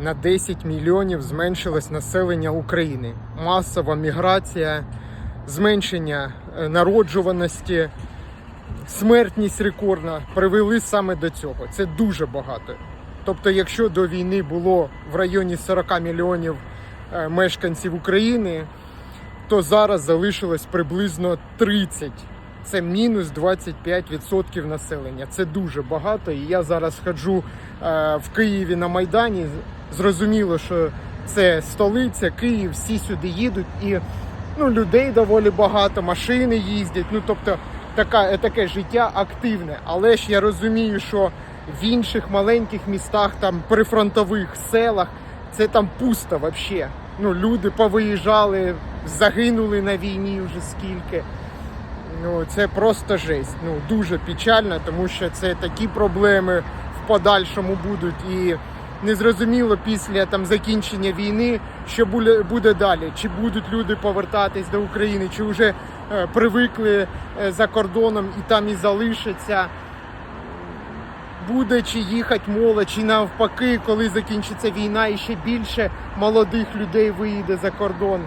на 10 мільйонів зменшилось населення України. Масова міграція, зменшення е, народжуваності, смертність рекордна привели саме до цього. Це дуже багато. Тобто, якщо до війни було в районі 40 мільйонів е, мешканців України, то зараз залишилось приблизно 30. Це мінус 25% населення. Це дуже багато. І я зараз ходжу е, в Києві на Майдані. Зрозуміло, що це столиця, Київ, всі сюди їдуть, і ну, людей доволі багато, машини їздять. Ну тобто така, таке життя активне. Але ж я розумію, що в інших маленьких містах, там прифронтових селах, це там пусто взагалі. Ну, люди повиїжджали, загинули на війні вже скільки. Ну, це просто жесть. Ну, дуже печально, тому що це такі проблеми в подальшому будуть. І незрозуміло після там закінчення війни, що буде, далі. Чи будуть люди повертатись до України, чи вже е, привикли е, за кордоном і там і залишаться. Буде чи їхати молодь, чи навпаки, коли закінчиться війна, і ще більше молодих людей виїде за кордон.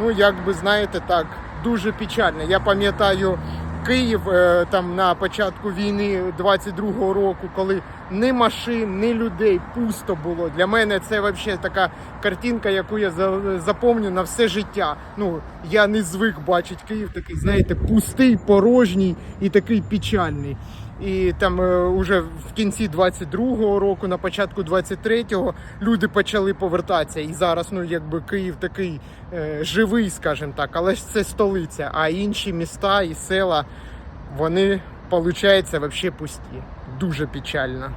Ну, як би знаєте, так, дуже печально. Я пам'ятаю Київ е, там на початку війни 22-го року, коли ні машин, ні людей пусто було. Для мене це взагалі така картинка, яку я за- запомню на все життя. Ну, я не звик бачити Київ такий, знаєте, пустий, порожній і такий печальний. І там е, уже в кінці 22-го року, на початку 23-го люди почали повертатися. І зараз, ну якби Київ такий е, живий, скажімо так, але ж це столиця. А інші міста і села, вони, виходить, взагалі пусті. Дуже печально.